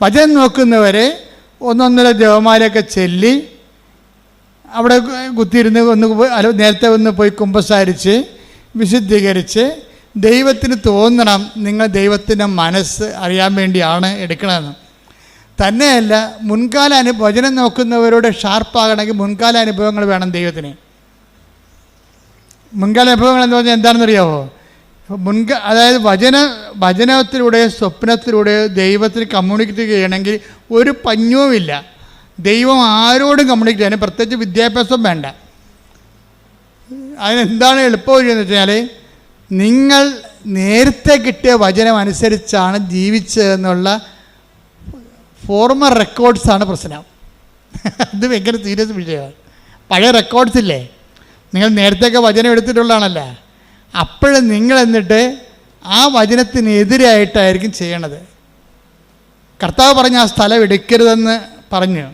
വചനം നോക്കുന്നവരെ ഒന്നൊന്നര ദേവമാലയൊക്കെ ചെല്ലി അവിടെ കുത്തിയിരുന്ന് ഒന്ന് നേരത്തെ ഒന്ന് പോയി കുമ്പസാരിച്ച് വിശുദ്ധീകരിച്ച് ദൈവത്തിന് തോന്നണം നിങ്ങൾ ദൈവത്തിന്റെ മനസ്സ് അറിയാൻ വേണ്ടിയാണ് എടുക്കണമെന്ന് തന്നെയല്ല മുൻകാല അനുഭവം നോക്കുന്നവരോട് ഷാർപ്പാകണമെങ്കിൽ മുൻകാല അനുഭവങ്ങൾ വേണം ദൈവത്തിന്. മുൻകാല അനുഭവങ്ങൾ എന്ന് പറഞ്ഞാൽ എന്താണെന്നറിയാമോ മുൻക അതായത് വചന വചനത്തിലൂടെ സ്വപ്നത്തിലൂടെ ദൈവത്തിന് കമ്മ്യൂണിക്കേറ്റ് ചെയ്യണമെങ്കിൽ ഒരു പഞ്ഞവുമില്ല. ദൈവം ആരോടും കമ്മ്യൂണിക്കേറ്റ് ചെയ്യാൻ പ്രത്യേകിച്ച് വിദ്യാഭ്യാസം വേണ്ട. അതിനെന്താണ് എളുപ്പം എന്ന് വെച്ചാൽ നിങ്ങൾ നേരത്തെ കിട്ടിയ വചനം അനുസരിച്ചാണ് ജീവിച്ചതെന്നുള്ള ഫോർമർ റെക്കോർഡ്സാണ് പ്രശ്നം. അത് ഭയങ്കര സീരിയസ് വിഷയമാണ്. പഴയ റെക്കോർഡ്സ് ഇല്ലേ? നിങ്ങൾ നേരത്തെയൊക്കെ വചനം എടുത്തിട്ടുള്ളതാണല്ലോ? അപ്പോഴും നിങ്ങൾ എന്നിട്ട് ആ വചനത്തിനെതിരായിട്ടായിരിക്കും ചെയ്യണത്. കർത്താവ് പറഞ്ഞ ആ സ്ഥലം എടുക്കരുതെന്ന് പറഞ്ഞു.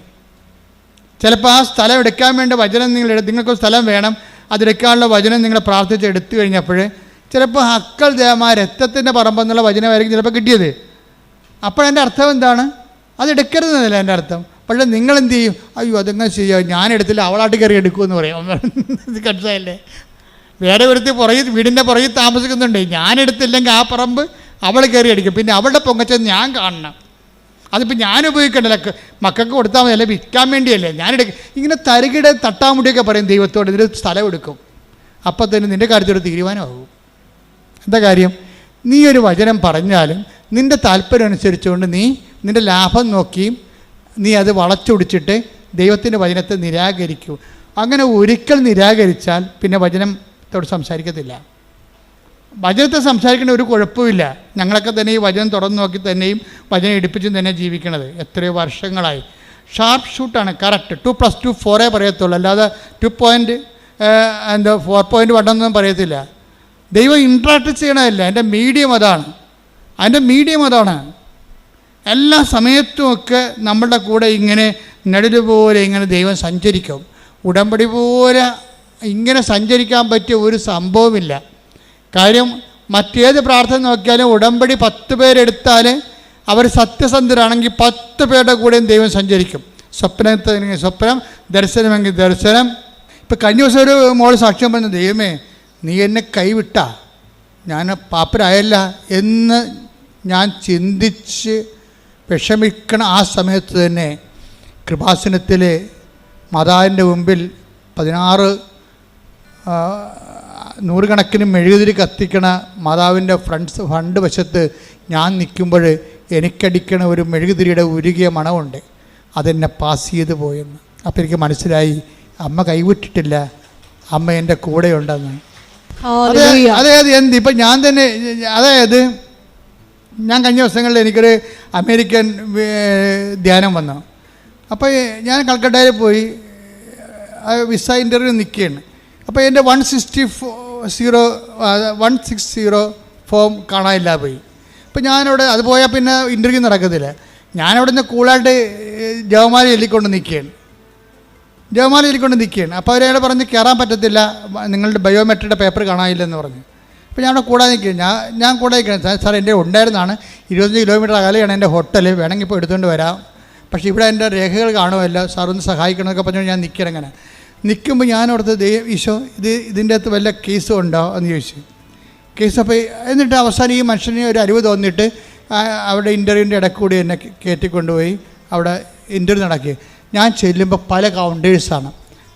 ചിലപ്പോൾ ആ സ്ഥലം എടുക്കാൻ വേണ്ട വചനം നിങ്ങൾ നിങ്ങൾക്ക് സ്ഥലം വേണം അതെടുക്കാനുള്ള വചനം നിങ്ങൾ പ്രാർത്ഥിച്ച് എടുത്തു കഴിഞ്ഞപ്പോൾ ചിലപ്പോൾ ഹക്കൾ ദേവമാ രക്തത്തിന്റെ പറമ്പെന്നുള്ള വചനമായിരിക്കും ചിലപ്പോൾ കിട്ടിയത്. അപ്പോഴെന്റെ അർത്ഥം എന്താണ്? അതെടുക്കരുതെന്നല്ല എന്റെ അർത്ഥം. പക്ഷേ നിങ്ങൾ എന്ത് ചെയ്യും? അയ്യോ അതെങ്ങനെ ചെയ്യുക ഞാൻ എടുത്തില്ല അവളാട്ട് കയറി എടുക്കുമെന്ന് പറയും. മനസ്സിലായില്ലേ വേറെ ഒരുത്തി പുറകിൽ വീടിന്റെ പുറകിൽ താമസിക്കുന്നുണ്ട്. ഞാനെടുത്തില്ലെങ്കിൽ ആ പറമ്പ് അവൾ കയറി അടിക്കും. പിന്നെ അവളുടെ പൊങ്ങച്ച ഞാൻ കാണണം. അതിപ്പോൾ ഞാൻ ഉപയോഗിക്കണ്ടല്ലോ മക്കൾക്ക് കൊടുത്താൽ മതി. അല്ലെ വിൽക്കാൻ വേണ്ടിയല്ലേ? ഞാനെടുക്കും ഇങ്ങനെ തരികിട തട്ടാമുടിയൊക്കെ പറയും ദൈവത്തോട്. ഇതിൽ സ്ഥലം എടുക്കും. അപ്പോൾ തന്നെ നിന്റെ കാര്യത്തോട് തീരുമാനമാകും. എന്താ കാര്യം? നീ ഒരു വചനം പറഞ്ഞാലും നിന്റെ താല്പര്യം അനുസരിച്ചുകൊണ്ട് നീ നിന്റെ ലാഭം നോക്കിയും നീ അത് വളച്ചൊടിച്ചിട്ട് ദൈവത്തിന്റെ വചനത്തെ നിരാകരിക്കൂ. അങ്ങനെ ഒരിക്കൽ നിരാകരിച്ചാൽ പിന്നെ വചനത്തോട് സംസാരിക്കത്തില്ല. വചനത്തെ സംസാരിക്കേണ്ട ഒരു കുഴപ്പമില്ല. ഞങ്ങളൊക്കെ തന്നെ ഈ വചനം തുറന്നു നോക്കി തന്നെയും വചനം എടുപ്പിച്ചും തന്നെ ജീവിക്കണത്. എത്രയോ വർഷങ്ങളായി. ഷാർപ്പ് ഷൂട്ടാണ് കറക്റ്റ് ടു പ്ലസ് ടു ഫോറേ പറയത്തുള്ളൂ. അല്ലാതെ ടു പോയിന്റ് എന്താ ഫോർ പോയിന്റ് വൺ ഒന്നും പറയത്തില്ല. ദൈവം ഇൻട്രാക്ട് ചെയ്യണമല്ല എന്റെ മീഡിയം അതാണ്. അതിന്റെ മീഡിയം അതാണ്. എല്ലാ സമയത്തുമൊക്കെ നമ്മളുടെ കൂടെ ഇങ്ങനെ നെടുതുപോലെ പോലെ ഇങ്ങനെ ദൈവം സഞ്ചരിക്കും. ഉടമ്പടി പോലെ ഇങ്ങനെ സഞ്ചരിക്കാൻ പറ്റിയ ഒരു സംഭവമില്ല. കാര്യം മറ്റേത് പ്രാർത്ഥന നോക്കിയാലും ഉടമ്പടി പത്ത് പേരെടുത്താൽ അവർ സത്യസന്ധരാണെങ്കിൽ പത്ത് പേരുടെ കൂടെയും ദൈവം സഞ്ചരിക്കും. സ്വപ്നത്തിന് സ്വപ്നം ദർശനമെങ്കിൽ ദർശനം. ഇപ്പം കഴിഞ്ഞ ദിവസം ഒരു മോൾ സാക്ഷ്യം പറഞ്ഞു ദൈവമേ നീ എന്നെ കൈവിട്ട. ഞാൻ പാപ്പരായല്ല എന്ന് ഞാൻ ചിന്തിച്ച് വിഷമിക്കണ ആ സമയത്ത് തന്നെ കൃപാസനത്തിൽ മാതാവിന്റെ മുമ്പിൽ പതിനാറ് നൂറുകണക്കിന് മെഴുകുതിരി കത്തിക്കണ മാതാവിന്റെ ഫ്രണ്ട്സ് ഫണ്ട് വശത്ത് ഞാൻ നിൽക്കുമ്പോൾ എനിക്കടിക്കണ ഒരു മെഴുകുതിരിയുടെ ഉരുകിയ മണമുണ്ട്. അതെന്നെ പാസ് ചെയ്ത് പോയെന്ന്. അപ്പോൾ എനിക്ക് മനസ്സിലായി അമ്മ കൈവിട്ടിട്ടില്ല അമ്മ എന്റെ കൂടെയുണ്ടെന്ന്. അതായത് എന്ത്? ഇപ്പം ഞാൻ തന്നെ അതായത് ഞാൻ കഴിഞ്ഞ ദിവസങ്ങളിൽ എനിക്കൊരു അമേരിക്കൻ ധ്യാനം വന്നു. അപ്പോൾ ഞാൻ കൽക്കട്ടയിൽ പോയി ആ വിസ ഇന്റർവ്യൂ നിൽക്കുകയാണ്. അപ്പോൾ എന്റെ one sixty zero one six zero form കാണാനില്ല പോയി. അപ്പോൾ ഞാനവിടെ അത് പോയാൽ പിന്നെ ഇന്റർവ്യൂ നടക്കത്തില്ല. ഞാനവിടെ നിന്ന് കൂളായിട്ട് ജവമാല ചൊല്ലിക്കൊണ്ട് നിൽക്കുകയാണ്. ജവമാല ചൊല്ലിക്കൊണ്ട് നിൽക്കുകയാണ്. അപ്പോൾ അവരയാൾ പറഞ്ഞ് കയറാൻ പറ്റത്തില്ല നിങ്ങളുടെ ബയോമെട്രിയുടെ പേപ്പർ കാണാനില്ലെന്ന് പറഞ്ഞു. അപ്പോൾ ഞാൻ അവിടെ നിൽക്കുകയാണ്. ഞാൻ ഞാൻ കൂടെ നിൽക്കുകയാണ്. സാർ സാർ എന്റെ ഉണ്ടായിരുന്നതാണ് ഇരുപത്തഞ്ച് കിലോമീറ്റർ അകലെയാണ് എന്റെ ഹോട്ടൽ വേണമെങ്കിൽ ഇപ്പോൾ എടുത്തുകൊണ്ട് വരാം. പക്ഷേ ഇവിടെ എന്റെ രേഖകൾ കാണുമല്ലോ. സാർ ഒന്ന് സഹായിക്കണമെന്നൊക്കെ പറഞ്ഞു ഞാൻ നിൽക്കണം അങ്ങനെ നിൽക്കുമ്പോൾ അവിടുത്തെ ദൈവ ഈശോ ഇത് ഇതിന്റെ അകത്ത് വല്ല കേസും ഉണ്ടോ എന്ന് ചോദിച്ചു. കേസ് അപ്പോൾ എന്നിട്ട് അവസാനം ഈ മനുഷ്യന് ഒരു അറിവ് തോന്നിയിട്ട് അവിടെ ഇന്റർവ്യൂവിന്റെ ഇടയ്ക്ക് കൂടി എന്നെ കയറ്റിക്കൊണ്ടുപോയി അവിടെ ഇന്റർവ്യൂ നടക്കി ഞാൻ ചെല്ലുമ്പോൾ പല കൗണ്ടേഴ്സാണ്.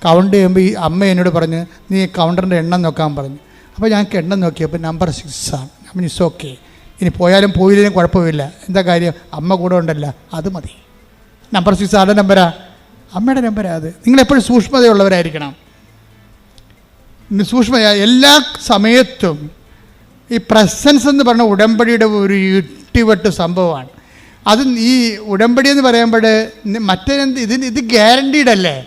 കൗണ്ട് ചെയ്യുമ്പോൾ ഈ അമ്മ എന്നോട് പറഞ്ഞ് നീ കൗണ്ടറിന്റെ എണ്ണം നോക്കാൻ പറഞ്ഞു. അപ്പോൾ ഞാൻ എണ്ണം നോക്കിയപ്പോൾ നമ്പർ സിക്സ് ആണ് അപ്പം ഇസ് ഓക്കെ. ഇനി പോയാലും പോയില്ലെങ്കിലും കുഴപ്പമില്ല. എന്താ കാര്യം? അമ്മ കൂടെ ഉണ്ടല്ല അത് മതി. നമ്പർ സിക്സ് ആരുടെ നമ്പരാ? അമ്മയുടെ നമ്പരാ അത്. നിങ്ങളെപ്പോഴും സൂക്ഷ്മതയുള്ളവരായിരിക്കണം. സൂക്ഷ്മത സൂക്ഷ്മ എല്ലാ സമയത്തും ഈ പ്രസൻസ് എന്ന് പറഞ്ഞ ഉടമ്പടിയുടെ ഒരു ഇട്ടിവെട്ട് സംഭവമാണ്. അത് ഈ ഉടമ്പടി എന്ന് പറയുമ്പോൾ മറ്റേത് ഇതിന് ഇത് ഗ്യാരണ്ടീഡ് അല്ലേ?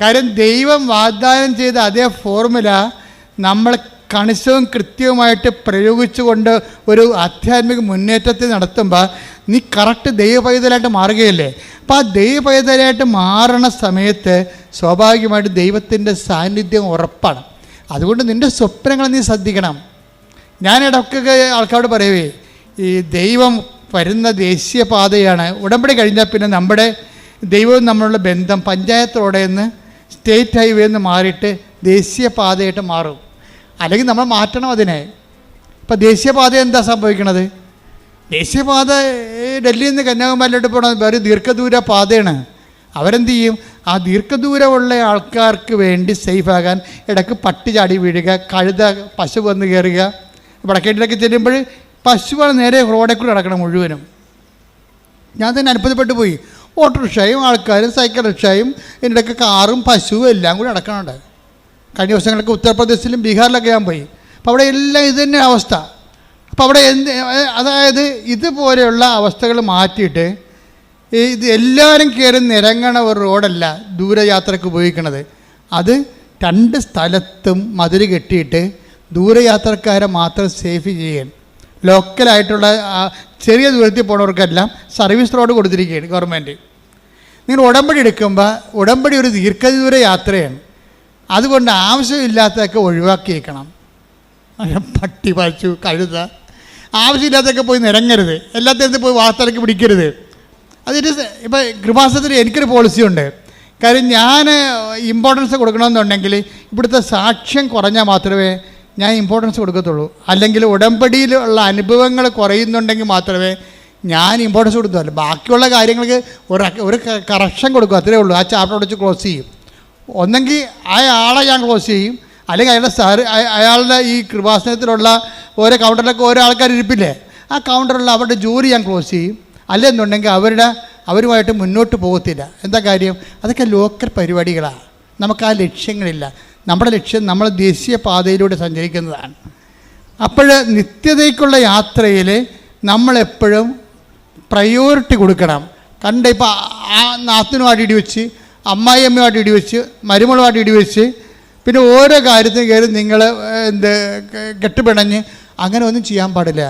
കാര്യം ദൈവം വാഗ്ദാനം ചെയ്ത അതേ ഫോർമുല നമ്മൾ കണിശവും കൃത്യവുമായിട്ട് പ്രയോഗിച്ചുകൊണ്ട് ഒരു ആധ്യാത്മിക മുന്നേറ്റത്തിൽ നടത്തുമ്പോൾ നീ കറക്റ്റ് ദൈവപൈതലായിട്ട് മാറുകയല്ലേ? അപ്പോൾ ആ ദൈവപൈതലായിട്ട് മാറണ സമയത്ത് സ്വാഭാവികമായിട്ട് ദൈവത്തിന്റെ സാന്നിധ്യം ഉറപ്പാണ്. അതുകൊണ്ട് നിന്റെ സ്വപ്നങ്ങൾ നീ ശ്രദ്ധിക്കണം. ഞാൻ ഇടയ്ക്കൊക്കെ ആൾക്കാരോട് പറയുവേ ഈ ദൈവം വരുന്ന ദേശീയപാതയാണ് ഉടമ്പടി കഴിഞ്ഞാൽ പിന്നെ നമ്മുടെ ദൈവവും നമ്മളുള്ള ബന്ധം പഞ്ചായത്തോടെ നിന്ന് സ്റ്റേറ്റ് ഹൈവേ നിന്ന് മാറിയിട്ട് ദേശീയപാതയായിട്ട് മാറും. അല്ലെങ്കിൽ നമ്മൾ മാറ്റണം അതിനെ. ഇപ്പം ദേശീയപാത എന്താ സംഭവിക്കണത്? ദേശീയപാത ഡൽഹിയിൽ നിന്ന് കന്യാകുമാരിയിലോട്ട് പോകണം വേറെ ദീർഘദൂര പാതയാണ്. അവരെന്ത് ചെയ്യും? ആ ദീർഘദൂരമുള്ള ആൾക്കാർക്ക് വേണ്ടി സേഫാകാൻ ഇടയ്ക്ക് പട്ടി ചാടി വീഴുക കഴുത പശു വന്ന് കയറുക. വടക്കേട്ടിലൊക്കെ ചെല്ലുമ്പോൾ പശുവാണ് നേരെ റോഡിൽ കൂടി നടക്കണം മുഴുവനും. ഞാൻ തന്നെ അത്ഭുതപ്പെട്ടു പോയി. ഓട്ടോറിക്ഷയും ആൾക്കാരും സൈക്കിൾ റിക്ഷയും ഇതിനിടയ്ക്ക് കാറും പശുവും എല്ലാം കൂടി നടക്കണുണ്ട്. കഴിഞ്ഞ ദിവസങ്ങളൊക്കെ ഉത്തർപ്രദേശിലും ബീഹാറിലൊക്കെ ഞാൻ പോയി. അപ്പോൾ അവിടെ എല്ലാം ഇത് തന്നെ അവസ്ഥ. അപ്പോൾ അവിടെ എന്ത് അതായത് ഇതുപോലെയുള്ള അവസ്ഥകൾ മാറ്റിയിട്ട് ഇത് എല്ലാവരും കയറി നിരങ്ങണ ഒരു റോഡല്ല ദൂരയാത്രയ്ക്ക് ഉപയോഗിക്കണത്. അത് രണ്ട് സ്ഥലത്തും മതിൽ കെട്ടിയിട്ട് ദൂരയാത്രക്കാരെ മാത്രം സേഫ് ചെയ്യാൻ. ലോക്കലായിട്ടുള്ള ചെറിയ ദൂരത്തിൽ പോണവർക്കെല്ലാം സർവീസ് റോഡ് കൊടുത്തിരിക്കുകയാണ് ഗവൺമെന്റ് നിങ്ങൾ ഉടമ്പടി എടുക്കുമ്പോൾ ഉടമ്പടി ഒരു ദീർഘദൂര യാത്രയാണ്. അതുകൊണ്ട് ആവശ്യമില്ലാത്തതൊക്കെ ഒഴിവാക്കിയേക്കണം. പട്ടി പഴച്ചു കഴുത. ആവശ്യമില്ലാത്തൊക്കെ പോയി നിരങ്ങരുത്. എല്ലാത്തിനകത്ത് പോയി വാർത്തലക്ക് പിടിക്കരുത്. അതിന് ഇപ്പം കൃപാസനത്തിൽ എനിക്കൊരു പോളിസി ഉണ്ട്. കാര്യം ഞാൻ ഇമ്പോർട്ടൻസ് കൊടുക്കണമെന്നുണ്ടെങ്കിൽ ഇവിടുത്തെ സാക്ഷ്യം കുറഞ്ഞാൽ മാത്രമേ ഞാൻ ഇമ്പോർട്ടൻസ് കൊടുക്കത്തുള്ളൂ. അല്ലെങ്കിൽ ഉടമ്പടിയിലുള്ള അനുഭവങ്ങൾ കുറയുന്നുണ്ടെങ്കിൽ മാത്രമേ ഞാൻ ഇമ്പോർട്ടൻസ് കൊടുത്തുള്ളൂ ബാക്കിയുള്ള കാര്യങ്ങൾക്ക് ഒരു ഒരു കറക്ഷൻ കൊടുക്കും. അത്രേ ഉള്ളൂ. ആ ചാപ്റ്റർ അടച്ച് ക്ലോസ് ചെയ്യും. ഒന്നെങ്കിൽ ആ ആളെ ഞാൻ ക്ലോസ് ചെയ്യും. അല്ലെങ്കിൽ അയാളുടെ സാറ് അയാളുടെ ഈ കൃപാസനത്തിലുള്ള ഓരോ കൗണ്ടറിലൊക്കെ ഓരോ ആൾക്കാർ ഇരിപ്പില്ലേ? ആ കൗണ്ടറിലുള്ള അവരുടെ ജോലി ഞാൻ ക്ലോസ് ചെയ്യും. അല്ലെന്നുണ്ടെങ്കിൽ അവരുടെ അവരുമായിട്ട് മുന്നോട്ട് പോകത്തില്ല. എന്താ കാര്യം? അതൊക്കെ ലോക്കൽ പരിപാടികളാണ് നമുക്ക് ആ ലക്ഷ്യങ്ങളില്ല. നമ്മുടെ ലക്ഷ്യം നമ്മൾ ദേശീയ പാതയിലൂടെ സഞ്ചരിക്കുന്നതാണ്. അപ്പോൾ നിത്യതയ്ക്കുള്ള യാത്രയിൽ നമ്മളെപ്പോഴും പ്രയോറിറ്റി കൊടുക്കണം. കണ്ട ഇപ്പോൾ ആ നാത്തിനുമായിട്ട് വെച്ച് അമ്മായിയമ്മയുമായിട്ട് ഇടിവെച്ച് മരുമകളുമായിട്ട് ഇടിവെച്ച് പിന്നെ ഓരോ കാര്യത്തിനും കയറി നിങ്ങൾ എന്ത് കെട്ടുപിണഞ്ഞ് അങ്ങനെ ഒന്നും ചെയ്യാൻ പാടില്ല.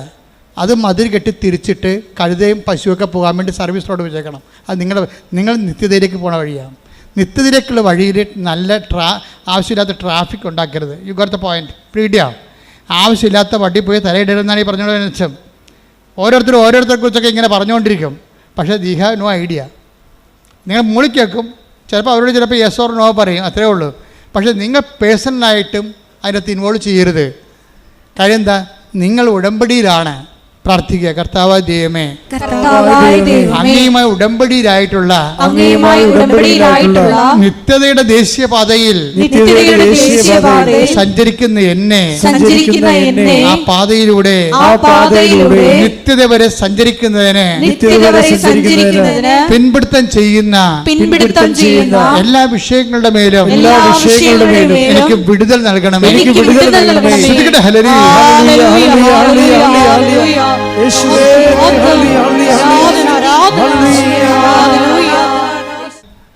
അത് മതിൽ കെട്ടി തിരിച്ചിട്ട് കഴുതയും പശുവൊക്കെ പോകാൻ വേണ്ടി സർവീസ് റോഡ് വെച്ചേക്കണം. അത് നിങ്ങൾ നിങ്ങൾ നിത്യതയിലേക്ക് പോണ വഴിയാണ്. നിത്യതയിലേക്കുള്ള വഴിയിൽ നല്ല ട്രാ ആവശ്യമില്ലാത്ത ട്രാഫിക് ഉണ്ടാക്കരുത്. യു ഗോട്ട് ദ പോയിന്റ് പീഡിയ ആവശ്യമില്ലാത്ത വണ്ടി പോയി തലയിടരുതെന്നാണ് ഈ പറഞ്ഞോട് വെച്ചം ഓരോരുത്തരും ഓരോരുത്തരെ കുറിച്ചൊക്കെ ഇങ്ങനെ പറഞ്ഞുകൊണ്ടിരിക്കും പക്ഷേ ദി ഹാവ് നോ ഐഡിയ നിങ്ങൾ മൂളി കേൾക്കും ചിലപ്പോൾ അവരോട് ചിലപ്പോൾ യെസ് ഓർ നോ പറയും അത്രേ ഉള്ളൂ. പക്ഷേ നിങ്ങൾ പേഴ്സണലായിട്ടും അതിനകത്ത് ഇൻവോൾവ് ചെയ്യരുത്. കാര്യം എന്താ? നിങ്ങൾ ഉടമ്പടിയിലാണ്. പ്രാർത്ഥിക്കുക. കർത്താവ് ദൈവമേ അങ്ങയുമായി ഉടമ്പടിയിലായിട്ടുള്ള നിത്യതയുടെ ദേശീയ പാതയിൽ ദേശീയപാതയിൽ സഞ്ചരിക്കുന്ന എന്നെ സഞ്ചരിക്കുന്ന എന്നെ ആ പാതയിലൂടെ നിത്യത വരെ സഞ്ചരിക്കുന്നതിന് പിൻപിടുത്തം ചെയ്യുന്ന എല്ലാ വിഷയങ്ങളുടെ മേലും എല്ലാ വിഷയങ്ങളുടെ മേലും എനിക്ക് വിടുതൽ നൽകണം. എനിക്ക് വിടുതൽ നൽകണമേ. ശ്രദ്ധിക്കട്ടെ,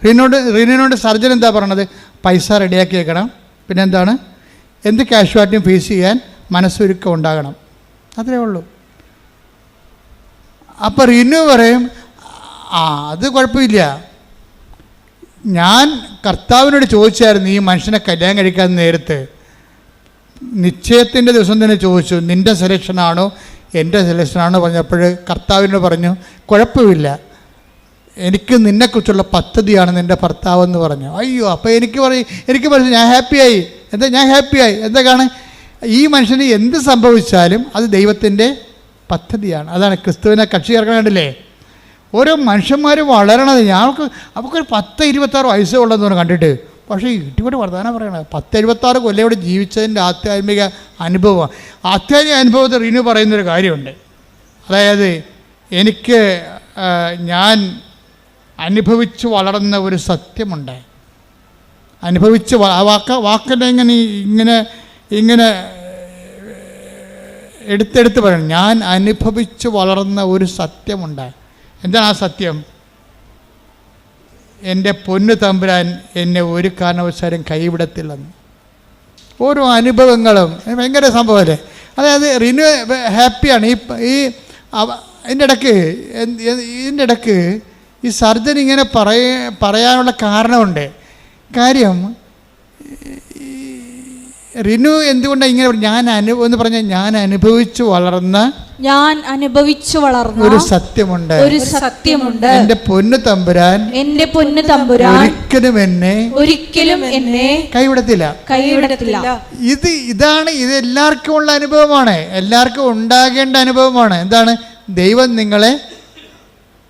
റീനോട് റീനിനോട് സർജൻ എന്താ പറഞ്ഞത് പൈസ റെഡിയാക്കി വെക്കണം. പിന്നെ എന്താണ് എന്ത് കാഷ്വാലിറ്റിയും ഫേസ് ചെയ്യാൻ മനസ്സൊരുക്കം ഉണ്ടാകണം. അത്രേ ഉള്ളൂ. അപ്പോൾ റിനു പറയും ആ അത് കുഴപ്പമില്ല. ഞാൻ കർത്താവിനോട് ചോദിച്ചായിരുന്നു ഈ മനുഷ്യനെ കല്യാണം കഴിക്കാൻ നേരത്ത്. നിശ്ചയത്തിന്റെ ദിവസം തന്നെ ചോദിച്ചു നിന്റെ സെലക്ഷനാണോ എന്റെ സെലക്ഷനാണ് പറഞ്ഞപ്പോൾ കർത്താവിനോട് പറഞ്ഞു കുഴപ്പമില്ല. എനിക്ക് നിന്നെക്കുറിച്ചുള്ള പദ്ധതിയാണ് നിന്റെ ഭർത്താവ് എന്ന് പറഞ്ഞു. അയ്യോ അപ്പോൾ എനിക്ക് പറയും എനിക്ക് പറഞ്ഞു ഞാൻ ഹാപ്പിയായി എന്താ ഞാൻ ഹാപ്പിയായി എന്താ കാണേ ഈ മനുഷ്യന് എന്ത് സംഭവിച്ചാലും അത് ദൈവത്തിന്റെ പദ്ധതിയാണ്. അതാണ് ക്രിസ്തുവിനെ കക്ഷി ചേർക്കണം ഓരോ മനുഷ്യന്മാർ വളരണത് ഞങ്ങൾക്ക് അവർക്കൊരു പത്ത് ഇരുപത്താറ് വയസ്സേ ഉള്ളതെന്ന് കണ്ടിട്ട്. പക്ഷേ ഇട്ടിക്കൂടെ വർത്തമാനം പറയണത് പത്ത് എഴുപത്താറ് കൊല്ലം ഇവിടെ ജീവിച്ചതിന്റെ ആധ്യാത്മിക അനുഭവം. അത്യാധിക അനുഭവത്തിൽ റീനു പറയുന്നൊരു കാര്യമുണ്ട്. അതായത് എനിക്ക് ഞാൻ അനുഭവിച്ച് വളർന്ന ഒരു സത്യമുണ്ട്. അനുഭവിച്ച് വാക്ക വാക്കിന്റെ ഇങ്ങനെ ഇങ്ങനെ ഇങ്ങനെ എടുത്തെടുത്ത് പറയണം. ഞാൻ അനുഭവിച്ച് വളർന്ന ഒരു സത്യമുണ്ട്. എന്താണ് ആ സത്യം? എന്റെ പൊന്നു തമ്പുരാൻ എന്നെ ഒരു കാരണവശാലും കൈവിടത്തില്ലെന്ന്. ഓരോ അനുഭവങ്ങളും. ഭയങ്കര സംഭവമല്ലേ അതായത് റിന്യൂ ഹാപ്പിയാണ്. ഈ ഈ ഇതിന്റെ ഇടയ്ക്ക് ഇതിന്റെ ഇടയ്ക്ക് ഈ സർജൻ ഇങ്ങനെ പറയ പറയാനുള്ള കാരണമുണ്ട്. കാര്യം റിനു എന്തുകൊണ്ടാണ് ഇങ്ങനെ ഞാൻ അനു എന്ന് പറഞ്ഞാൽ ഞാൻ അനുഭവിച്ചു വളർന്ന ഞാൻ അനുഭവിച്ചു വളർന്ന ഒരു സത്യമുണ്ട്. ഒരു സത്യമുണ്ട്. എന്റെ പൊന്നു തമ്പുരാൻ എന്റെ പൊന്നു തമ്പുരാൻ ഒരിക്കലും എന്നെ ഒരിക്കലും എന്നെ കൈവിടത്തില്ല. കൈവിടത്തില്ല. ഇത് ഇതാണ് ഇത് എല്ലാവർക്കും ഉള്ള അനുഭവമാണ്. എല്ലാവർക്കും ഉണ്ടാകേണ്ട അനുഭവമാണ്. എന്താണ്? ദൈവം നിങ്ങളെ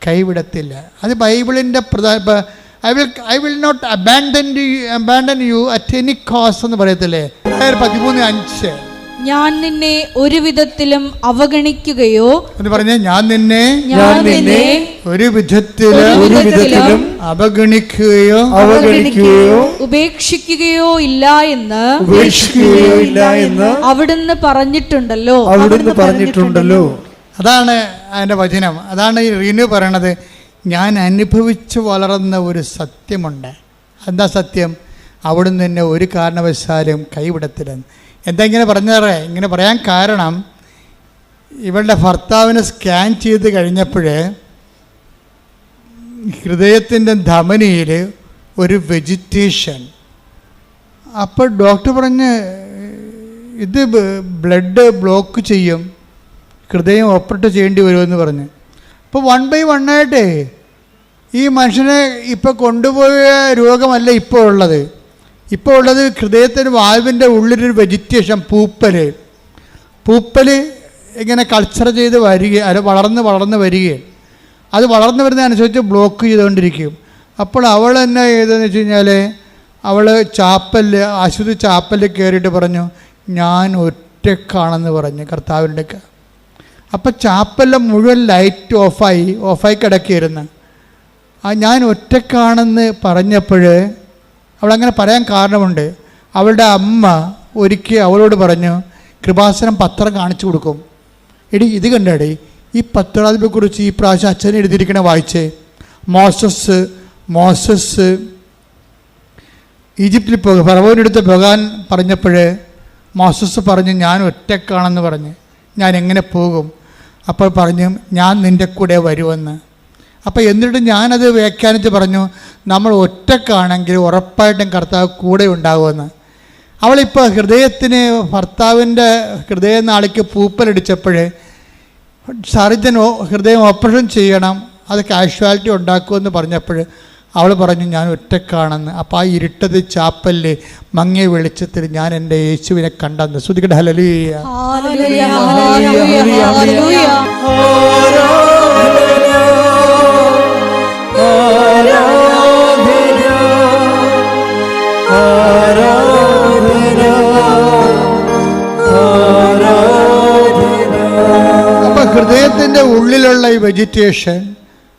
കൈവിടത്തില്ല. അത് ബൈബിളിന്റെ പ്രധാന I will I will not abandon you abandon you at any cost എന്ന് പറയത്തില്ലേ? രണ്ടായിരത്തി പതിമൂന്ന് അഞ്ച്. ഞാൻ നിന്നെ ഒരു വിധത്തിലും അവഗണിക്കുകയോ എന്ന് പറഞ്ഞ ഞാൻ നിന്നെ ഞാൻ നിന്നെ ഒരു വിധത്തിലും ഒരു വിധത്തിലും അവഗണിക്കുകയോ അവഗണിക്കുകയോ ഉപേക്ഷിക്കുകയോ ഇല്ല എന്ന് ഉപേക്ഷിക്കുകയോ ഇല്ല എന്ന് അവിടുന്ന് പറഞ്ഞിട്ടുണ്ടല്ലോ. അവിടുന്ന് പറഞ്ഞിട്ടുണ്ടല്ലോ. അതാണ് അതിന്റെ വചനം. അതാണ് ഈ റീനു പറയണത്. ഞാൻ അനുഭവിച്ച് വളർന്ന ഒരു സത്യമുണ്ട്. എന്താ സത്യം? അവിടുന്ന് എന്നെ ഒരു കാരണവശാലും കൈവിടത്തില്ലെന്ന്. എന്താ ഇങ്ങനെ പറഞ്ഞാറേ? ഇങ്ങനെ പറയാൻ കാരണം ഇവളുടെ ഭർത്താവിനെ സ്കാൻ ചെയ്ത് കഴിഞ്ഞപ്പോഴേ ഹൃദയത്തിന്റെ ധമനിയിൽ ഒരു വെജിറ്റേഷൻ. അപ്പോൾ ഡോക്ടർ പറഞ്ഞ് ഇത് ബ്ലഡ് ബ്ലോക്ക് ചെയ്യും ഹൃദയം ഓപ്പറേറ്റ് ചെയ്യേണ്ടി വരുമെന്ന് പറഞ്ഞ്. അപ്പോൾ വൺ ബൈ വൺ ആയിട്ടേ ഈ മനുഷ്യനെ ഇപ്പോൾ കൊണ്ടുപോയ രോഗമല്ല ഇപ്പോൾ ഉള്ളത്. ഇപ്പോൾ ഉള്ളത് ഹൃദയത്തിന് വായുവിന്റെ ഉള്ളിലൊരു വെജിറ്റേഷൻ പൂപ്പൽ പൂപ്പൽ ഇങ്ങനെ കൾച്ചർ ചെയ്ത് വരിക അത് വളർന്ന് വളർന്ന് വരികയും. അത് വളർന്നു വരുന്നതനുസരിച്ച് ബ്ലോക്ക് ചെയ്തുകൊണ്ടിരിക്കും. അപ്പോൾ അവൾ എന്നെ ചെയ്തതെന്ന് വെച്ച് കഴിഞ്ഞാൽ അവൾ ചാപ്പൽ അശ്വതി ചാപ്പലിൽ കയറിയിട്ട് പറഞ്ഞു ഞാൻ ഒറ്റക്കാണെന്ന് പറഞ്ഞു കർത്താവിന്റെ ഒക്കെ അപ്പം ചാപ്പലിലെ മുഴുവൻ ലൈറ്റ് ഓഫായി ഓഫായി കിടക്കിയിരുന്നു ആ ഞാൻ ഒറ്റക്കാണെന്ന് പറഞ്ഞപ്പോൾ അവളങ്ങനെ പറയാൻ കാരണമുണ്ട്. അവളുടെ അമ്മ ഒരിക്കൽ അവളോട് പറഞ്ഞു കൃപാസനം പത്രം കാണിച്ചു കൊടുക്കും. എടി ഇത് കണ്ടേടി? ഈ പത്രാധിപെക്കുറിച്ച് ഈ പ്രാവശ്യം അച്ഛൻ എഴുതിയിരിക്കണ വായിച്ചേ. Moses Moses. ഈജിപ്തിൽ പോകുക ഫറവോനടുത്ത് പോകാൻ പറഞ്ഞപ്പോൾ മോസസ് പറഞ്ഞു ഞാൻ ഒറ്റക്കാണെന്ന് പറഞ്ഞ്. ഞാൻ എങ്ങനെ പോകും? അപ്പോൾ പറഞ്ഞു ഞാൻ നിന്റെ കൂടെ വരുമെന്ന്. അപ്പോൾ എന്നിട്ട് ഞാനത് വ്യാഖ്യാനിച്ച് പറഞ്ഞു നമ്മൾ ഒറ്റക്കാണെങ്കിൽ ഉറപ്പായിട്ടും കർത്താവ് കൂടെ ഉണ്ടാകുമെന്ന് അവളിപ്പോൾ ഹൃദയത്തിന് ഭർത്താവിന്റെ ഹൃദയനാളിക്ക് പൂപ്പലടിച്ചപ്പോൾ സർജൻ ഓ- ഹൃദയം ഓപ്പറേഷൻ ചെയ്യണം അത് കാഷ്വാലിറ്റി ഉണ്ടാക്കുമെന്ന് പറഞ്ഞപ്പോൾ അവൾ പറഞ്ഞു ഞാൻ ഒറ്റക്കാണെന്ന്. അപ്പോൾ ആ ഇരുട്ടത് ചാപ്പലിൽ മങ്ങിയ വെളിച്ചത്തിൽ ഞാൻ എന്റെ യേശുവിനെ കണ്ടെന്ന്. ശ്രുതിക്കട്ടെ ഹലലിയ ഹൃദയത്തിന്റെ ഉള്ളിലുള്ള ഈ വെജിറ്റേഷൻ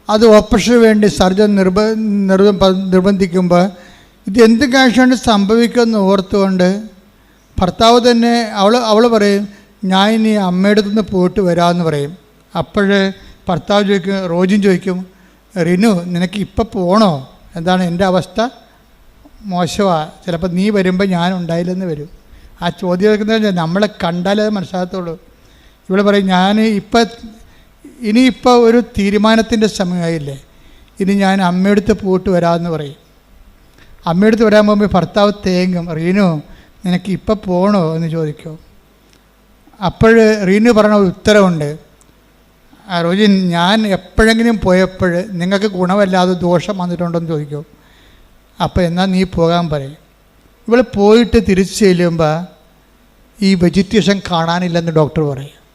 അത് ഓപ്പറേഷന് വേണ്ടി സർജൻ നിർബ നിർബ നിർബന്ധിക്കുമ്പോൾ ഇത് എന്ത് കാഴ്ചയാണ് സംഭവിക്കുമെന്ന് ഓർത്തുകൊണ്ട് ഭർത്താവ് തന്നെ അവൾ അവൾ പറയും ഞാൻ ഇനി അമ്മയുടെ നിന്ന് പോയിട്ട് വരാമെന്ന് പറയും. അപ്പോഴേ ഭർത്താവ് ചോദിക്കും റോജിൻ ചോദിക്കും റിനു നിനക്ക് ഇപ്പം പോകണോ എന്താണ് എന്റെ അവസ്ഥ? മോശമാണ് ചിലപ്പോൾ നീ വരുമ്പോൾ ഞാൻ ഉണ്ടായില്ലെന്ന് വരും. ആ ചോദ്യം കേൾക്കുന്നത് നമ്മളെ കണ്ടാലേ മനസ്സിലാകത്തുള്ളൂ. ഇവിടെ പറയും ഞാൻ ഇപ്പം ഇനിയിപ്പോൾ ഒരു തീരുമാനത്തിന്റെ സമയമായില്ലേ? ഇനി ഞാൻ അമ്മയടുത്ത് പോയിട്ട് വരാമെന്ന് പറയും. അമ്മയടുത്ത് വരാൻ പോകുമ്പോൾ ഭർത്താവ് തേങ്ങും റീനു നിനക്ക് ഇപ്പം പോകണോ എന്ന് ചോദിക്കും. അപ്പോൾ റീനു പറഞ്ഞ ഒരു ഉത്തരവുണ്ട് റോജിൻ ഞാൻ എപ്പോഴെങ്കിലും പോയപ്പോൾ നിങ്ങൾക്ക് ഗുണമല്ലാതെ ദോഷം വന്നിട്ടുണ്ടോയെന്ന് ചോദിക്കും. അപ്പോൾ എന്നാൽ നീ പോകാൻ പറയും. ഇവൾ പോയിട്ട് തിരിച്ചു ചെല്ലുമ്പോൾ ഈ വെജിറ്റേഷൻ കാണാനില്ലെന്ന് ഡോക്ടർ പറയും.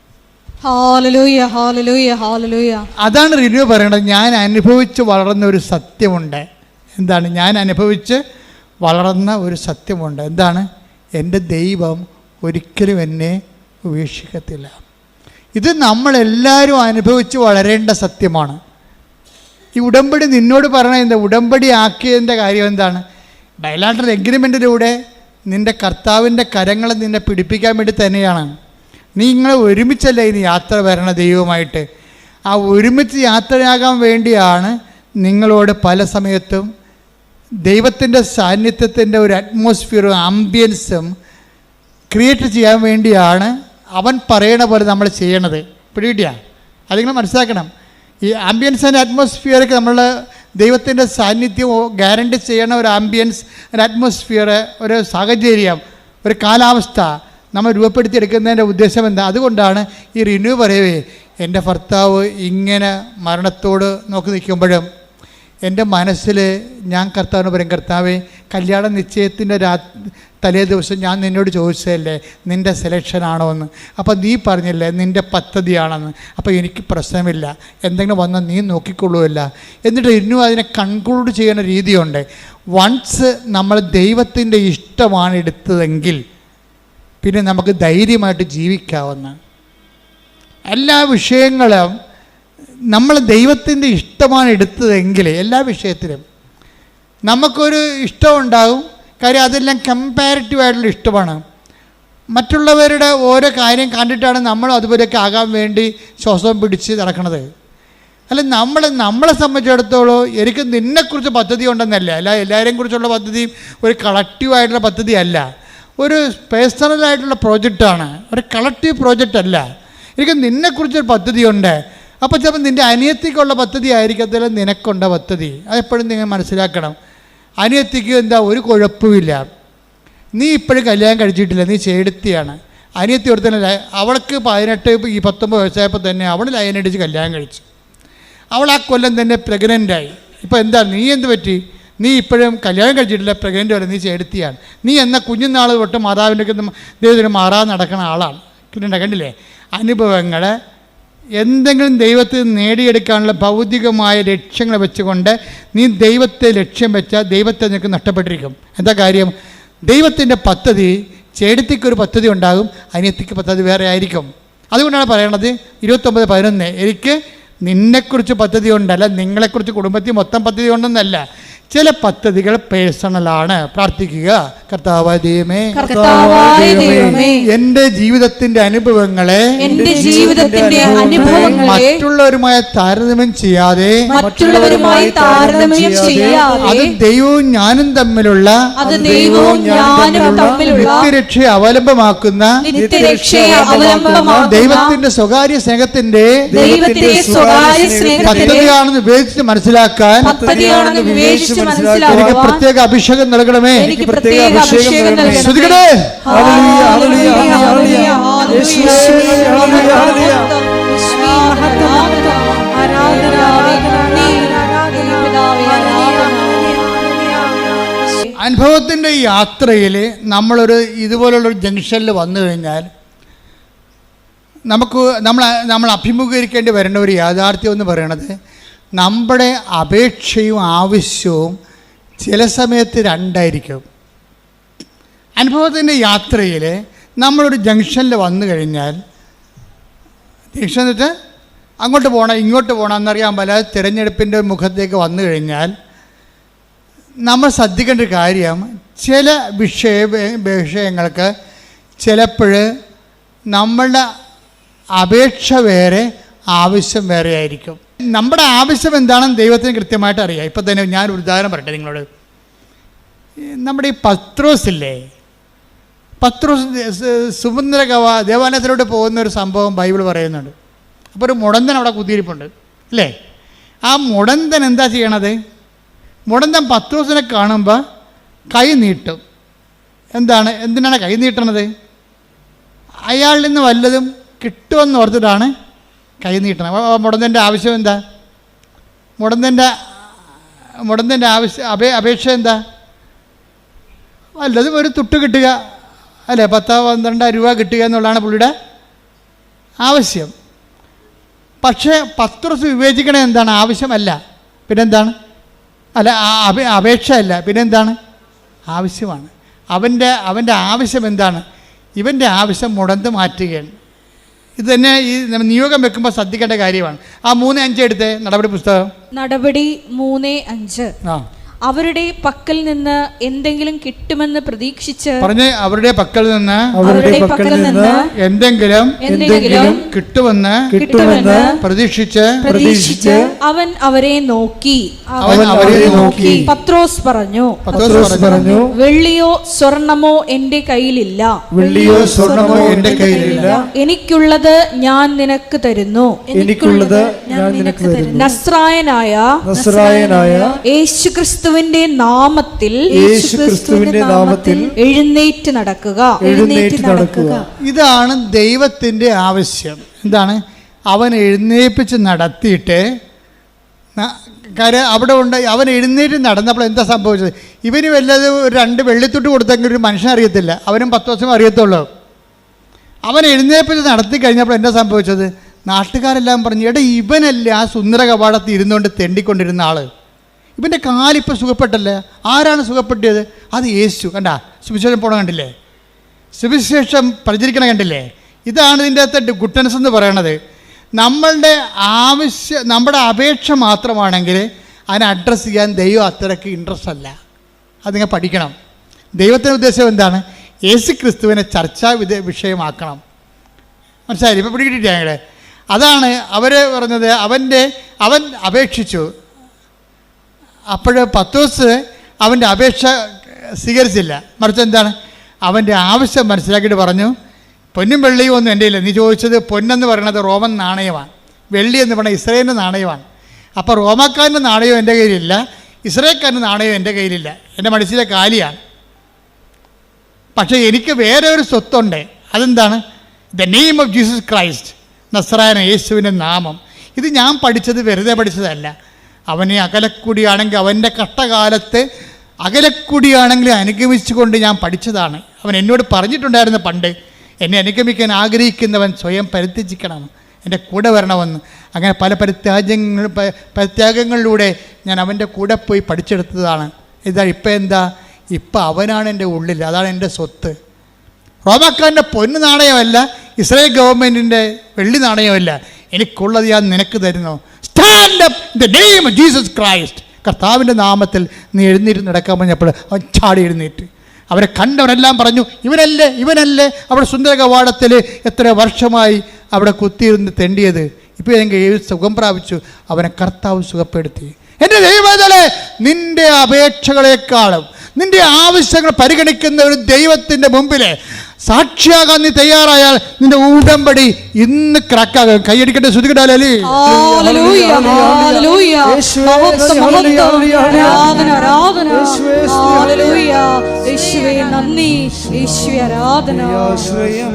അതാണ് റിന്യൂ പറയേണ്ടത്. ഞാൻ അനുഭവിച്ച് വളർന്ന ഒരു സത്യമുണ്ട്. എന്താണ്? ഞാൻ അനുഭവിച്ച് വളർന്ന ഒരു സത്യമുണ്ട്. എന്താണ്? എന്റെ ദൈവം ഒരിക്കലും എന്നെ ഉപേക്ഷിക്കത്തില്ല. ഇത് നമ്മളെല്ലാവരും അനുഭവിച്ച് വളരേണ്ട സത്യമാണ്. ഈ ഉടമ്പടി നിന്നോട് പറഞ്ഞ എന്താ? ഉടമ്പടി ആക്കിയതിന്റെ കാര്യം എന്താണ്? ബയലാട്ടർ എഗ്രിമെന്റിലൂടെ നിന്റെ കർത്താവിന്റെ കരങ്ങളെ നിന്നെ പിടിപ്പിക്കാൻ വേണ്ടി തന്നെയാണ്. നീ ഇങ്ങനെ ഒരുമിച്ചല്ലേ ഇനി യാത്ര വരണ ദൈവമായിട്ട് ആ ഒരുമിച്ച് യാത്രയാകാൻ വേണ്ടിയാണ് നിങ്ങളോട് പല സമയത്തും ദൈവത്തിന്റെ സാന്നിധ്യത്തിന്റെ ഒരു അറ്റ്മോസ്ഫിയറും ആംബിയൻസും ക്രിയേറ്റ് ചെയ്യാൻ വേണ്ടിയാണ് അവൻ പറയണ പോലെ നമ്മൾ ചെയ്യണത്. പിടികിട്ടിയാ? അതിങ്ങൾ നിങ്ങൾ മനസ്സിലാക്കണം. ഈ ആംബിയൻസ് ആൻഡ് അറ്റ്മോസ്ഫിയർക്ക് നമ്മൾ ദൈവത്തിന്റെ സാന്നിധ്യം ഗ്യാരണ്ടി ചെയ്യണ ഒരു ആംബിയൻസ് ഒരു അറ്റ്മോസ്ഫിയർ ഒരു സാഹചര്യം ഒരു കാലാവസ്ഥ നമ്മൾ രൂപപ്പെടുത്തിയെടുക്കുന്നതിന്റെ ഉദ്ദേശം എന്താ? അതുകൊണ്ടാണ് ഈ റിന്യൂ പറയവേ എന്റെ ഭർത്താവ് ഇങ്ങനെ മരണത്തോട് നോക്കി നിൽക്കുമ്പോഴും എന്റെ മനസ്സിൽ ഞാൻ കർത്താവിന് പറയും കർത്താവേ കല്യാണ നിശ്ചയത്തിന്റെ രാ തലേ ദിവസം ഞാൻ നിന്നോട് ചോദിച്ചതല്ലേ നിന്റെ സെലക്ഷൻ ആണോ എന്ന് അപ്പോൾ നീ പറഞ്ഞില്ലേ നിന്റെ പദ്ധതിയാണെന്ന്. അപ്പോൾ എനിക്ക് പ്രശ്നമില്ല. എന്തെങ്കിലും വന്നാൽ നീ നോക്കിക്കൊള്ളുമല്ല എന്നിട്ട് ഇന്നും അതിനെ കൺക്ലൂഡ് ചെയ്യുന്ന രീതിയുണ്ട്. വൺസ് നമ്മൾ ദൈവത്തിന്റെ ഇഷ്ടമാണ് എടുത്തതെങ്കിൽ പിന്നെ നമുക്ക് ധൈര്യമായിട്ട് ജീവിക്കാവുന്ന എല്ലാ വിഷയങ്ങളും നമ്മൾ ദൈവത്തിന്റെ ഇഷ്ടമാണ് എടുത്തതെങ്കിൽ എല്ലാ വിഷയത്തിലും നമുക്കൊരു ഇഷ്ടമുണ്ടാകും കാര്യം അതെല്ലാം കമ്പാരിറ്റീവായിട്ടുള്ള ഇഷ്ടമാണ്. മറ്റുള്ളവരുടെ ഓരോ കാര്യം കണ്ടിട്ടാണ് നമ്മൾ അതുപോലെയൊക്കെ ആകാൻ വേണ്ടി ശ്വാസം പിടിച്ച് നടക്കുന്നത് അല്ല നമ്മൾ നമ്മളെ സംബന്ധിച്ചിടത്തോളം എനിക്ക് നിന്നെക്കുറിച്ച് പദ്ധതി ഉണ്ടെന്നല്ല. അല്ല എല്ലാവരെയും കുറിച്ചുള്ള പദ്ധതിയും ഒരു കളക്റ്റീവായിട്ടുള്ള പദ്ധതിയല്ല. ഒരു പേഴ്സണലായിട്ടുള്ള പ്രോജക്റ്റാണ് ഒരു കളക്റ്റീവ് പ്രോജക്റ്റ് അല്ല. എനിക്ക് നിന്നെക്കുറിച്ചൊരു പദ്ധതിയുണ്ട്. അപ്പോൾ ചിലപ്പോൾ നിന്റെ അനിയത്തിക്കുള്ള പദ്ധതി ആയിരിക്കത്തില്ല നിനക്കുണ്ട പദ്ധതി. അതെപ്പോഴും നിങ്ങൾ മനസ്സിലാക്കണം. അനിയത്തിക്ക് എന്താ ഒരു കുഴപ്പമില്ല. നീ ഇപ്പോഴും കല്യാണം കഴിച്ചിട്ടില്ല നീ ചേടുത്തിയാണ് അനിയത്തി ഒരുത്തനല്ല അവൾക്ക് പതിനെട്ട് ഈ പത്തൊമ്പത് വയസ്സായപ്പോൾ തന്നെ അവൾ ലൈനടിച്ച് കല്യാണം കഴിച്ചു. അവൾ ആ കൊല്ലം തന്നെ പ്രഗ്നന്റായി ഇപ്പോൾ എന്താ നീ എന്ത് പറ്റി? നീ ഇപ്പോഴും കല്യാണം കഴിച്ചിട്ടില്ല പ്രഗ്നന്റ് വരെ നീ ചേടുത്തിയാണ് നീ എന്ന കുഞ്ഞുനാൾ തൊട്ട് മാതാവിന്റെ ദൈവത്തിന് മാറാതെ നടക്കുന്ന ആളാണ്. കിട്ടണ്ട കണ്ടില്ലേ അനുഭവങ്ങൾ എന്തെങ്കിലും ദൈവത്തിൽ നേടിയെടുക്കാനുള്ള ഭൗതികമായ ലക്ഷ്യങ്ങൾ വെച്ചുകൊണ്ട് നീ ദൈവത്തെ ലക്ഷ്യം വെച്ചാൽ ദൈവത്തെ നിനക്ക് നഷ്ടപ്പെട്ടിരിക്കും. എന്താ കാര്യം? ദൈവത്തിന്റെ പദ്ധതി ചേടത്തിക്കൊരു പദ്ധതി ഉണ്ടാകും അനിയത്തിക്ക് പദ്ധതി വേറെ ആയിരിക്കും. അതുകൊണ്ടാണ് പറയണത് ഇരുപത്തൊമ്പത് പതിനൊന്ന്. എനിക്ക് നിന്നെക്കുറിച്ച് പദ്ധതി ഉണ്ടല്ല നിങ്ങളെക്കുറിച്ച് കുടുംബത്തിൽ മൊത്തം പദ്ധതി ഉണ്ടെന്നല്ല. ചില പദ്ധതികൾ പേഴ്സണലാണ് പ്രാർത്ഥിക്കുക. കർത്താവായ ദൈവമേ അനുഭവങ്ങളെ എന്റെ ജീവിതത്തിന്റെ അനുഭവങ്ങളെ മറ്റുള്ളവരുമായി താരതമ്യം ചെയ്യാതെ മറ്റുള്ളവരുമായി താരതമ്യം അത് ചെയ്യാതെ ദൈവവും ഞാനും തമ്മിലുള്ള അത് ദൈവവും ഞാനും തമ്മിലുള്ള നിത്യരക്ഷയെ അവലംബമാക്കുന്ന നിത്യരക്ഷയെ അവലംബമാക്കുന്ന ദൈവത്തിന്റെ സ്വകാര്യ സ്നേഹത്തിന്റെ ദൈവത്തിന്റെ സ്വകാര്യ സ്നേഹത്തിന്റെ പദ്ധതിയാണെന്ന് വിവേചിച്ച് മനസ്സിലാക്കാൻ പദ്ധതിയാണെന്ന് വിവേചിച്ച് എനിക്ക് മനസ്സിലാക്കുവാൻ പ്രത്യേക അഭിഷേകം നൽകണമേ എനിക്ക് പ്രത്യേക അഭിഷേകം നൽകണമേ. ശ്രുതികടേ ഹല്ലേലൂയ, ഹല്ലേലൂയ, ഹല്ലേലൂയ. ഹല്ലേലൂയ. അനുഭവത്തിന്റെ യാത്രയിൽ നമ്മളൊരു ഇതുപോലുള്ളൊരു ജംഗ്ഷനിൽ വന്നു കഴിഞ്ഞാൽ നമുക്ക് നമ്മൾ നമ്മൾ അഭിമുഖീകരിക്കേണ്ടി വരേണ്ട ഒരു യാഥാർത്ഥ്യം എന്ന് പറയണത് നമ്മുടെ അപേക്ഷയും ആവശ്യവും ചില സമയത്ത് രണ്ടായിരിക്കും. അനുഭവത്തിന്റെ യാത്രയിൽ നമ്മളൊരു ജംഗ്ഷനിൽ വന്നു കഴിഞ്ഞാൽ ജംഗ്ഷൻ എന്നിട്ട് അങ്ങോട്ട് പോകണം ഇങ്ങോട്ട് പോകണം എന്നറിയാൻ പല തിരഞ്ഞെടുപ്പിന്റെ മുഖത്തേക്ക് വന്നു കഴിഞ്ഞാൽ നമ്മൾ ശ്രദ്ധിക്കേണ്ട കാര്യം ചില വിഷയ വിഷയങ്ങൾക്ക് ചിലപ്പോൾ നമ്മളുടെ അപേക്ഷ വേറെ ആവശ്യം വേറെ ആയിരിക്കും. നമ്മുടെ ആവശ്യം എന്താണെന്ന് ദൈവത്തിന് കൃത്യമായിട്ട് അറിയാം. ഇപ്പം തന്നെ ഞാൻ ഒരു ഉദാഹരണം പറയട്ടെ നിങ്ങളോട്. നമ്മുടെ ഈ പത്രോസ് ഇല്ലേ? പത്രോസ് സുമന്ദ്ര ഗവ ദേവാലയത്തിലോട്ട് പോകുന്ന ഒരു സംഭവം ബൈബിൾ പറയുന്നുണ്ട്. അപ്പോൾ ഒരു മുടന്തൻ അവിടെ കുത്തിയിരിപ്പുണ്ട്. അല്ലേ ആ മുടന്തൻ എന്താ ചെയ്യണത്? മുടന്തൻ പത്രോസിനെ കാണുമ്പോൾ കൈ നീട്ടും. എന്താണ്? എന്തിനാണ് കൈ നീട്ടണത്? അയാളിൽ നിന്ന് വല്ലതും കിട്ടുമെന്ന് ഓർത്തിട്ടാണ് കൈ നീട്ടണം മുടന്തന്റെ ആവശ്യം എന്താ? മുടന്തന്റെ മുടന്തന്റെ ആവശ്യം അപേ അപേക്ഷ എന്താ? വല്ലതും ഒരു തുട്ട് കിട്ടുക. അല്ലേ പത്തോ പന്ത്രണ്ടോ രൂപ കിട്ടുക എന്നുള്ളതാണ് പുള്ളിയുടെ ആവശ്യം. പക്ഷേ പത്ത് ദിവസം വിവേചിക്കണ എന്താണ്? ആവശ്യമല്ല. പിന്നെന്താണ്? അല്ല അപേ അപേക്ഷ അല്ല പിന്നെന്താണ്? ആവശ്യമാണ്. അവന്റെ അവന്റെ ആവശ്യം എന്താണ്? ഇവന്റെ ആവശ്യം മുടന്ത് മാറ്റുകയാണ്. ഇത് തന്നെ ഈ നിയോഗം വെക്കുമ്പോൾ ശ്രദ്ധിക്കേണ്ട കാര്യമാണ്. ആ മൂന്ന് അഞ്ച് എടുത്തേ നടപടി പുസ്തകം? നടപടി മൂന്ന് അഞ്ച്. ആ. അവരുടെ പക്കൽ നിന്ന് എന്തെങ്കിലും കിട്ടുമെന്ന് പ്രതീക്ഷിച്ച് പറഞ്ഞ് അവരുടെ പക്കൽ നിന്ന് അവരുടെ പക്കൽ നിന്ന് എന്തെങ്കിലും എന്തെങ്കിലും കിട്ടുമെന്ന് കിട്ടുമെന്ന് പ്രതീക്ഷിച്ച് പ്രതീക്ഷിച്ച് അവൻ അവരെ നോക്കി. അവൻ അവരെ നോക്കി. പത്രോസ് പറഞ്ഞു. പത്രോസ് പറഞ്ഞു. വെള്ളിയോ സ്വർണമോ എന്റെ കയ്യിലില്ല. വെള്ളിയോ സ്വർണമോ എന്റെ കയ്യിലില്ല. എനിക്കുള്ളത് ഞാൻ നിനക്ക് തരുന്നു. എനിക്കുള്ളത് ഞാൻ നിനക്ക് തരുന്നു. നസ്രായനായ നസ്രായനായ യേശുക്രിസ്തുവിനെ ക്രിസ്തുവിന്റെ നാമത്തിൽ യേശു ക്രിസ്തുവിന്റെ നാമത്തിൽ എഴുന്നേറ്റ് നടക്കുക. എഴുന്നേറ്റ് നടക്കുക. ഇതാണ് ദൈവത്തിന്റെ ആവശ്യം. എന്താണ്? അവൻ എഴുന്നേൽപ്പിച്ച് നടത്തിയിട്ട് കാര്യം അവിടെ ഉണ്ട് അവൻ എഴുന്നേറ്റ് നടന്നപ്പോൾ എന്താ സംഭവിച്ചത്? ഇവന് വല്ലത് ഒരു രണ്ട് വെള്ളിത്തൊട്ട് കൊടുത്തെങ്കിൽ ഒരു മനുഷ്യൻ അറിയത്തില്ല. അവനും പത്ത് ദിവസം അറിയത്തുള്ളൂ. അവൻ എഴുന്നേൽപ്പിച്ച് നടത്തി കഴിഞ്ഞപ്പോൾ എന്താ സംഭവിച്ചത്? നാട്ടുകാരെല്ലാം പറഞ്ഞു എടാ ഇവനല്ലേ ആ സുന്ദര കവാടത്തിൽ ഇരുന്നുകൊണ്ട് തെണ്ടിക്കൊണ്ടിരുന്ന ആൾ? ഇവന്റെ കാലിപ്പോൾ സുഖപ്പെട്ടല്ലേ? ആരാണ് സുഖപ്പെട്ടത് അത് യേശു. കണ്ട സുവിശേഷം പോണ കണ്ടില്ലേ? സുവിശേഷം പ്രചരിക്കണം കണ്ടില്ലേ? ഇതാണ് ഇതിന്റെ അകത്ത് ഗുട്ടൻസ് എന്ന് പറയണത്. നമ്മളുടെ ആവശ്യ നമ്മുടെ അപേക്ഷ മാത്രമാണെങ്കിൽ അതിനെ അഡ്രസ്സ് ചെയ്യാൻ ദൈവം അത്രയ്ക്ക് ഇൻട്രസ്റ്റ് അല്ല. അത് നിങ്ങൾ പഠിക്കണം. ദൈവത്തിന്റെ ഉദ്ദേശം എന്താണ്? യേശു ക്രിസ്തുവിനെ ചർച്ചാ വിധ വിഷയമാക്കണം. മനസ്സിലായില്ലേ? ഇപ്പോൾ പിടികിട്ടിട്ടാണ് അതാണ് അവർ പറഞ്ഞത്. അവന്റെ അവൻ അപേക്ഷിച്ചു. അപ്പോൾ പത്തോസ് അവന്റെ അപേക്ഷ സ്വീകരിച്ചില്ല. മറിച്ച് എന്താണ്? അവന്റെ ആവശ്യം മനസ്സിലാക്കിയിട്ട് പറഞ്ഞു പൊന്നും വെള്ളിയും ഒന്നും എന്റെ ഇല്ല നീ ചോദിച്ചത് പൊന്നെന്ന് പറയുന്നത് റോമൻ നാണയമാണ് വെള്ളി എന്ന് പറയുന്നത് ഇസ്രയേലിന്റെ നാണയമാണ് അപ്പോൾ റോമാക്കാരന്റെ നാണയം എന്റെ കയ്യിലില്ല ഇസ്രയേൽക്കാരന്റെ നാണയം എന്റെ കയ്യിലില്ല. എന്റെ മനസ്സിലെ കാലിയാണ്. പക്ഷേ എനിക്ക് വേറെ ഒരു സ്വത്തുണ്ട്. അതെന്താണ്? The name of Jesus Christ നസ്രായന യേശുവിന്റെ നാമം. ഇത് ഞാൻ പഠിച്ചത് വെറുതെ പഠിച്ചതല്ല. അവനെ അകലക്കുടിയാണെങ്കിൽ അവന്റെ കഷ്ടകാലത്ത് അകലക്കുടിയാണെങ്കിൽ അനുഗമിച്ചുകൊണ്ട് ഞാൻ പഠിച്ചതാണ്. അവൻ എന്നോട് പറഞ്ഞിട്ടുണ്ടായിരുന്നു പണ്ട് എന്നെ അനുഗമിക്കാൻ ആഗ്രഹിക്കുന്നവൻ സ്വയം പരിത്യജിക്കണം എന്റെ കൂടെ വരണമെന്ന്. അങ്ങനെ പല പരിത്യാജ്യങ്ങൾ പ- പരിത്യാഗങ്ങളിലൂടെ ഞാൻ അവന്റെ കൂടെ പോയി പഠിച്ചെടുത്തതാണ്. ഇതാ ഇപ്പം എന്താ? ഇപ്പം അവനാണ് എന്റെ ഉള്ളിൽ അതാണ് എന്റെ സ്വത്ത്. റോമാക്കാരന്റെ പൊന്ന് നാണയമല്ല ഇസ്രായേൽ ഗവൺമെന്റിന്റെ വെള്ളി നാണയമല്ല എനിക്കുള്ളത് ഞാൻ നിനക്ക് തരുന്നു. Stand up the name Jesus Christ കർത്താവിന്റെ നാമത്തിൽ നീ എഴുന്നേറ്റ് നടക്കാൻ പറഞ്ഞപ്പോൾ അവൻ ചാടി എഴുന്നേറ്റ്. അവരെ കണ്ടവരെല്ലാം പറഞ്ഞു ഇവനല്ലേ ഇവനല്ലേ? അവിടെ സുന്ദര കവാടത്തിൽ എത്ര വർഷമായി അവിടെ കുത്തിയിരുന്ന് തെണ്ടിയത്. ഇപ്പോൾ എനിക്ക് സുഖം പ്രാപിച്ചു. അവനെ കർത്താവ് സുഖപ്പെടുത്തി. എന്റെ ദൈവതലെ നിന്റെ അപേക്ഷകളെക്കാളും നിന്റെ ആവശ്യങ്ങൾ പരിഗണിക്കുന്ന ഒരു ദൈവത്തിന്റെ മുമ്പിൽ സാക്ഷിയാകാൻ നീ തയ്യാറായാൽ നിന്റെ ഉടമ്പടി ഇന്ന് ക്രാക്കാകും കൈയടിക്കട്ടെ ശ്രുതികടാലേ നന്ദി. ആശ്രയം